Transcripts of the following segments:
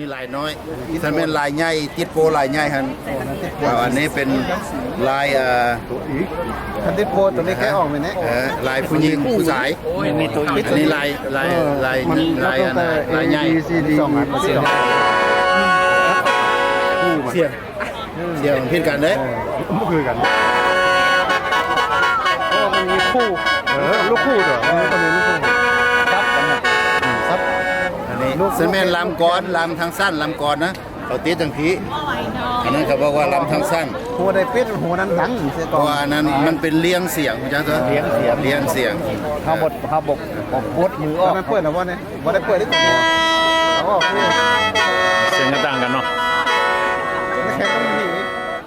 นี่ลายน้อยถ้าเป็นลายใหญ่ติดโปลายใหญ่ฮันเอาอันนี้เป็นลายเอ่อคันที่โพสตัวนี้แกะออกไปเนี่ยเอ่อลายผู้หญิงผู้ชายมีตัวอีกอันนี้ลายลายลายลายอันน่ะลายใหญ่สองอันเสียงเสียงเสียงเพี้ยนกันเด้ไม่คือกันเพราะมันมีคู่เออลูกคู่เด้อมันมีลูกคู่ อันนี้เซนแม่นลำก่อนลำทางสั้นลำก่อนนะเขาติดทางผีอันนั้นเขาบอกว่าลำทางสั้นหัวได้ปิดหัวนั้นดังเสียเพก่อราะว่านอันนั้นมันเป็นเลี้ยงเสียงคุณจ้าเถอะเลี้ยงเสียง เลี้ยงเสียงข้าวบดข้าวบกบกบดมืออตออนกนั้นเปิดแล้วว่าเนี่ยว่าได้เปิดได้ตัวเขาบอกนี่เสียงก็ต่างกันเนาะแค่ต้องมี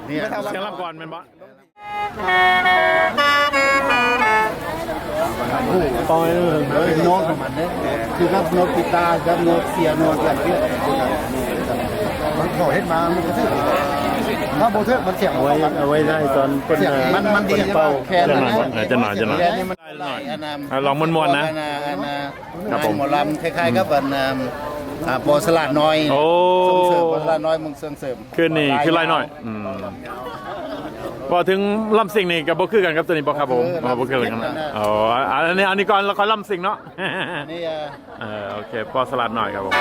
เนี่ย เสียงลำก่อนเป็นบ่ปอยเลยโน้ตของมันเนี่ยคือกับโน้ ตกีตาร์กับโน้ตเสียโน้ตอย่างเงี้มันขอเฮ็ดมามันกระทืบถ้าโบเทิร์มันเสียงเอาไว้เอาไว้ได้ตอนเป็นมันมันดีเป่าแค่จะนั้นหน่อยนะจะหน่อยจะหน่อยหน่อยลองมวนๆนะอันนั้นอันนั้นครับผมหมอลำคล้ายๆกับอันนั้นอ่าปอสลัดน้อยโอ้ส่งเสริมปอสลัดน้อยมึงส่งเสริมคือนี่คือลายหน่อยอืม พอถึงลำสิ่งนี่กับบ่คือกันครับตัวนี้บ่ครับผมอ๋อบ่คือกันนะอ๋ออันนี้อันนี้ก่อนแล้วค่อยลำสิ่งเนาะนี่อะเออโอเคปอสลัดหน่อยครับผม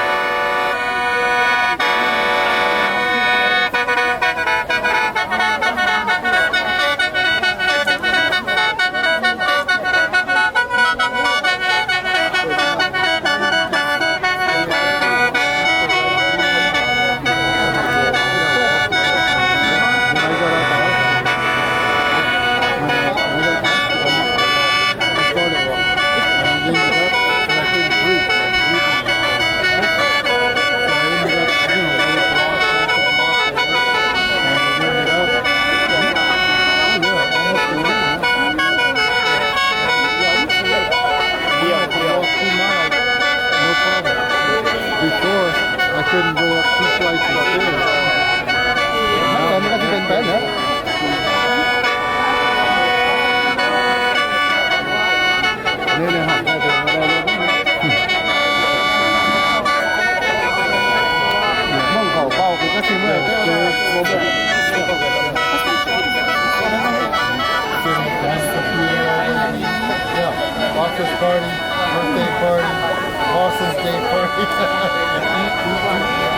office party, birthday party, boss's day party.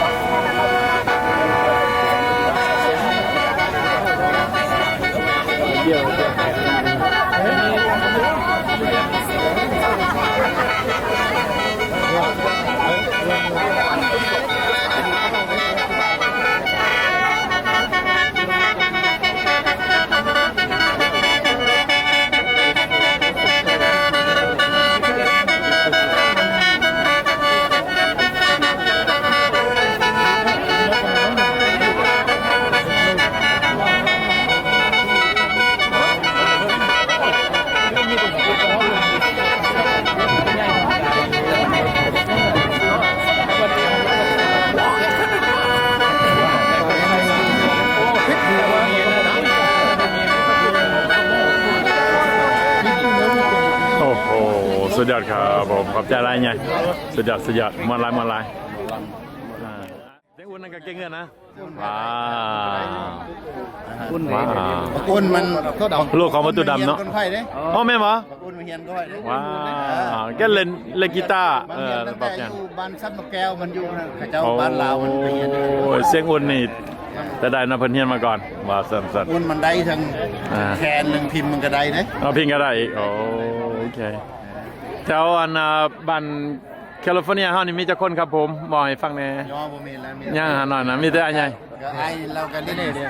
ยอดครับผมขอบใจหลายไงสุดยอดสุดยอดมาลายมาลายอ่าเด็กอุ่นนั่นก็เก่งเงินนะว้าวว้าวอุ่นมันลูกของประตูดำเนาะคนไข้เด้อ๋อแม่นบ่อุ่นมาเฮียนก็ไข้เด้ว้าวแกเล่นเล่นกีตาร์มันเอเฮียอนตั้งปรัแต่บอยังยู่บ้านซับนกแก้วมันอยู่นะเขาเจ้าโอ้บ้านลาวมันไปเฮียนยเสียงอุ่นนี่แต่ได้นะเพิ่นเฮียนมาก่อนว่าสั่นสั่นอุ่นมันได้ทั้งอ่าแคนหนึ่งพิมพ์มันก็ได้เด้เอาพิงก็ได้อีกโอ้โอเค แถวอันน่ะบ้านแคลิฟอร์เนียเฮานี่มีจักคนครับผมบอกให้ฟังแหน่ย่อบ่มีแล้วมีย่างหาหน่อยนะมีแต่อันใหญ่ ก็ไอ้เรากันเล่นเด้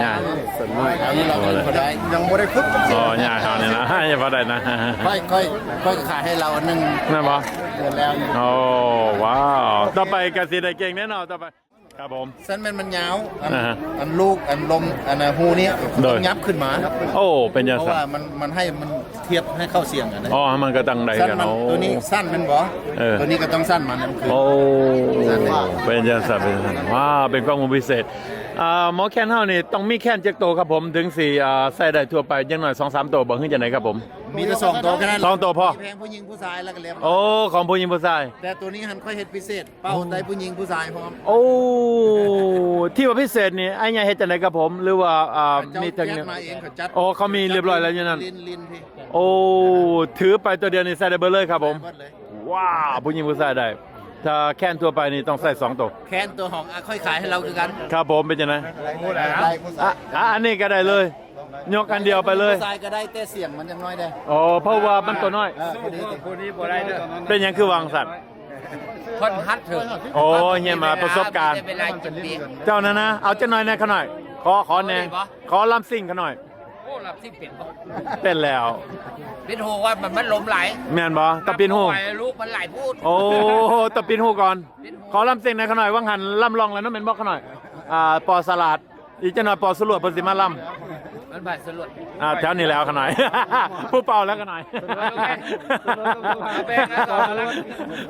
อย่างส่วนน้อยอันนี้เราเป็นคนได้ยังบ่ได้ฝึกอ๋อย่างเฮานี่นะ อย่าพอได้นะค่อยค่อยค่อยขายให้เราอันหนึงนั่นบ่เดือนแล้วอยู่โอ้ว้าว ต่อไปก็สิได้เก่งแน่นอนต่อไป ครับผม สันมันมันยาวอันอ่าฮะอันลูกอันลมอันน่ะหูเนี้ยโดย ต้องยับขึ้นมาโอ้เป็นจังเพราะซั่นว่ามันมันให้มันเทียบให้เข้าเสียงกันนะอ๋อมันก็ตั้งใดสั้นกันมันโอ้ ตัวนี้สั้นแมันบ่เออ ตัวนี้ก็ต้องสั้นมันนั่นคือ โอ้เป็นจังสันเป็นจังสันว้าเป็นกล้องมุมพิเศษ อ่าหมอแคนเฮานี่ต้องมีแคนเจ็กโตวครับผมถึงสี่อ่าใส่ได้ทั่วไปอยังหน่อยสองสามตัวบอกขึ้นจะไหนครับผม มีแต่สองตัวแค่นั้นสองตัวพอ มีแพงผู้หญิงผู้ชายแล้วก็เรียบร้อยโอ้ของผู้หญิงผู้ชาย แต่ตัวนี้หันค่อยเฮ็ดพิเศษ เป้าได้ผู้หญิงผู้ชายพร้อมโอ้ที่ว่าพิเศษนี่ไอ้เนี่ยเฮ็ดจังไดครับผม หรือว่าอ่าเจ้ามีทั้งแยเนี่กยมาเองเขาจัดโอ้เขามีเรียบร้อยแล้วอย่างนั้นลินลินพี่โอ้ถือไปตัวเดียวนี่ใส่ได้เบอร์เลยครับผมหมดเลยว้าวผู้หญิงผู้ชายได้ ถ้าแค่นทั่วไปนี่ต้องใส่สองตัวแคนตัวของอะค่อยขายให้เราคือกันครับผมเป็นจังไดได้ผู้อะอะอันนี้ก็ได้เลย ยกอันเดียวไปเลยผู้ชายก็ได้แต่เสียงมันยังน้อยได้อ๋อเพราะว่ามันตัวน้อย เออพอดีติคนนี้บ่ได้เด้อเป็นหยังคือวางสัตว์ คนฮัดเถอะโอ้เฮียมาประสบการณ์ เวลากินเบียร์เจ้านะนะเอาเจ้าหน่อยแน่ขน่อยขอขอแน่ได้ปะขอลำซิ่งขน่อย โอ้หลับที่เปลี่ยนบ่เต้นแล้ว เป็นโหว่ามันมันลมไหลแม่นบ่ตะปินหูไหลลูกมันไหลพูด โอ้ตะปินหูก่อน ขอลำซิ่งในขน่อยว่างหันลำลองแล้วเน้องเป็นบอกขน่อย อ่าปอสลัดอีกเจ้าหน่อยปอสลวดเพิ่นสิมาลมันผ่านสลดำอ่าแถวนี้แล้วขน่อย ผู้เป่าแล้วขน่อย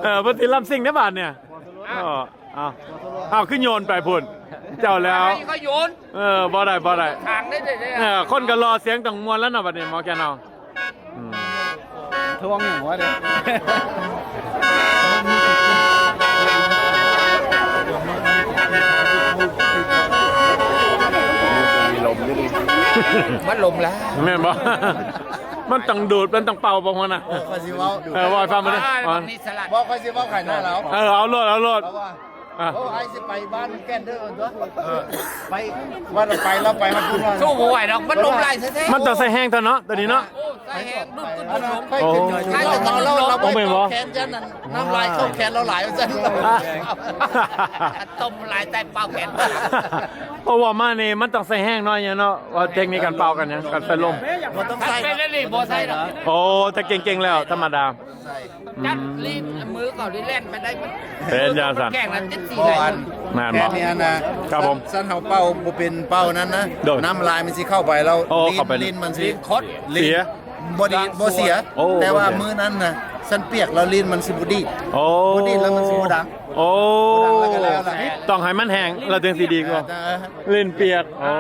เออเพิ่นสิลำซิ่งในบ้านเนี่ยอ๋อเอาเอาขึ้นโยนไปพุ่น เจ้าแล้วไอ้ก็โยนเออบ่ได้บ่ได้ทางได้เลยเนี่ยเออคนก็รอเสียงต้องมวนแล้วเนาะบัดนี้หมอแกนเอาอืมทวงอย่างว่าเด้อมันลมแล้วแม่นบ่ มันต้องดูดมันต้องเป่าบ่ฮู้น่ะโอ้คอยสิเว้าเออว่าให้ฟังมาดิอ้ายอ่อนมันนี่สลัดบอกคอยสิเว้าขายหน้าแล้วเออเอาโลดเอาโลด เพราะว่า อะโอ้ไอ้สิไปบ้านแก่นเด้อตัวเออไปว่าเราไปแล้วไปมาพูดว่าสู้บ่ไหวดอกมันลมไหลแท้ๆมันต้องใส่แห้งเท่าเนาะตัวนี้เนาะ โอ้ใส่แหงดุดดุดอัดุนดนั้ดุนดค่อยขึ้นอยู่โอ้เรานอนแล้วเราโอ้ไปไม่บ่เข้าแขนจันนั่นน้ำลายเข้าแขนเราหลายจันต้มไหลใต้เป้าแขนเพราะว่ามานี่มันต้องใส่แห้งหน่อยเนี่ยเนาะว่าเทคนิคการเป่ากันเนี่ยการใส่ลม มันต้องใส่ ใส่เป็นนี่บ่ใส่ดอก โอ้ถ้าเก่งๆแล้วธรรมดา ใส่จัดลีนมือก่อนลีแล่นไปได้มันเป็นยาสั่น แข่งแล้วเจ็ดสี่บ่เลยอันแม่นแค่บ่เนี้ยนะครับผมสั้นเฮาเป้าบ่เป็นเป้านั้นนะโดดน้ำลายมันสิเข้าไปแล้วโอ้ลิ้นเข้าไปลิ้นมันสิลีนคดเสียบ่ดีบ่เสีย โอ้แต่ว่าบ่เสีย มื้อนั้นน่ะสั้นเปียกแล้วลิ้นมันสิบ่ดี โอ้บ่ดีแล้วมันสิบ่ดังโอ้บ่ดังแล้วก็แล้วล่ะ ต้องให้มันแห้งแล้วถึงสิดีกว่าแต่เล่นเปียก โอ้